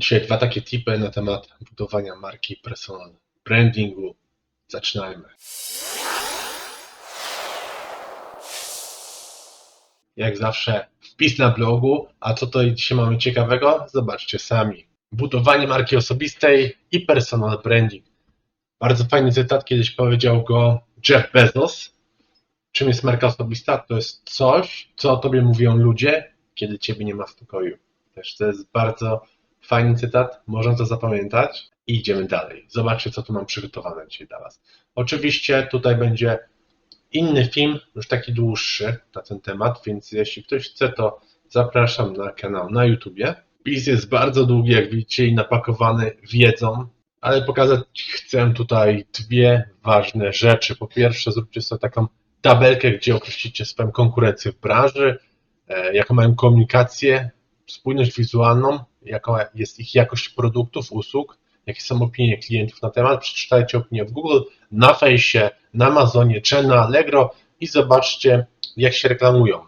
Dzisiaj dwa takie tipy na temat budowania marki personal brandingu. Zaczynajmy. Jak zawsze wpis na blogu, a co to dzisiaj mamy ciekawego? Zobaczcie sami. Budowanie marki osobistej i personal branding. Bardzo fajny cytat, kiedyś powiedział go Jeff Bezos. Czym jest marka osobista? To jest coś, co o tobie mówią ludzie, kiedy ciebie nie ma w pokoju. Też to jest bardzo fajny cytat, można to zapamiętać i idziemy dalej. Zobaczcie, co tu mam przygotowane dzisiaj dla Was. Oczywiście tutaj będzie inny film, już taki dłuższy na ten temat, więc jeśli ktoś chce, to zapraszam na kanał na YouTubie. Pis jest bardzo długi, jak widzicie, i napakowany wiedzą, ale pokazać chcę tutaj dwie ważne rzeczy. Po pierwsze, zróbcie sobie taką tabelkę, gdzie określicie swoją konkurencję w branży, e, jaką mają komunikację, spójność wizualną, jaka jest ich jakość produktów, usług, jakie są opinie klientów na temat. Przeczytajcie opinie w Google, na Fejsie, na Amazonie czy na Allegro i zobaczcie, jak się reklamują.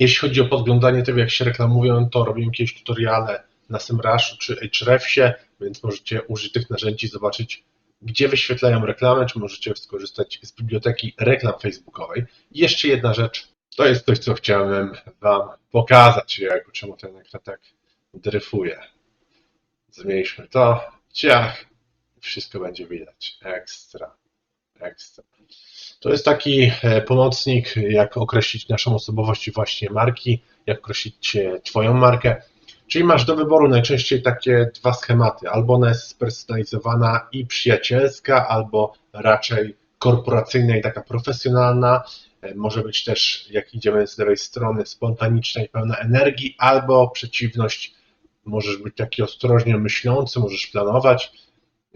Jeśli chodzi o podglądanie tego, jak się reklamują, to robię jakieś tutoriale na SEMrush czy Ahrefsie, więc możecie użyć tych narzędzi, zobaczyć, gdzie wyświetlają reklamy, czy możecie skorzystać z biblioteki reklam facebookowej. I jeszcze jedna rzecz, to jest coś, co chciałem Wam pokazać, jak, czemu ten ekran tak dryfuje. Zmniejszmy to, ciach, wszystko będzie widać. Ekstra, ekstra. To jest taki e, pomocnik, jak określić naszą osobowość właśnie marki, jak określić e, Twoją markę. Czyli masz do wyboru najczęściej takie dwa schematy. Albo ona jest spersonalizowana i przyjacielska, albo raczej korporacyjna i taka profesjonalna. E, Może być też, jak idziemy z lewej strony, spontaniczna i pełna energii, albo przeciwność, możesz być taki ostrożnie myślący, możesz planować.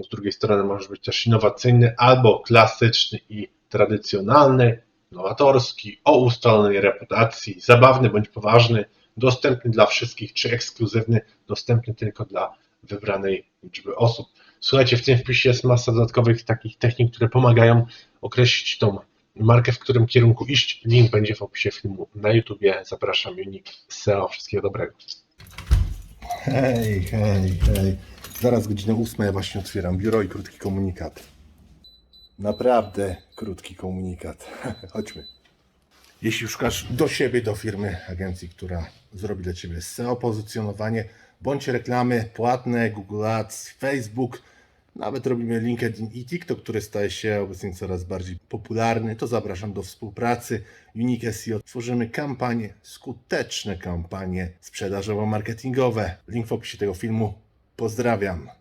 Z drugiej strony możesz być też innowacyjny, albo klasyczny i tradycjonalny, nowatorski, o ustalonej reputacji, zabawny bądź poważny, dostępny dla wszystkich, czy ekskluzywny, dostępny tylko dla wybranej liczby osób. Słuchajcie, w tym wpisie jest masa dodatkowych takich technik, które pomagają określić tą markę, w którym kierunku iść. Link będzie w opisie filmu na YouTubie. Zapraszam, Unik SEO. Wszystkiego dobrego. Hej, hej, hej. Zaraz godzina ósma, ja właśnie otwieram biuro i krótki komunikat. Naprawdę krótki komunikat. Chodźmy. Jeśli szukasz do siebie, do firmy, agencji, która zrobi dla Ciebie SEO pozycjonowanie, bądź reklamy płatne, Google Ads, Facebook, nawet robimy LinkedIn i TikTok, który staje się obecnie coraz bardziej popularny, to zapraszam do współpracy. Unique SEO tworzymy kampanie, skuteczne kampanie sprzedażowo-marketingowe. Link w opisie tego filmu. Pozdrawiam.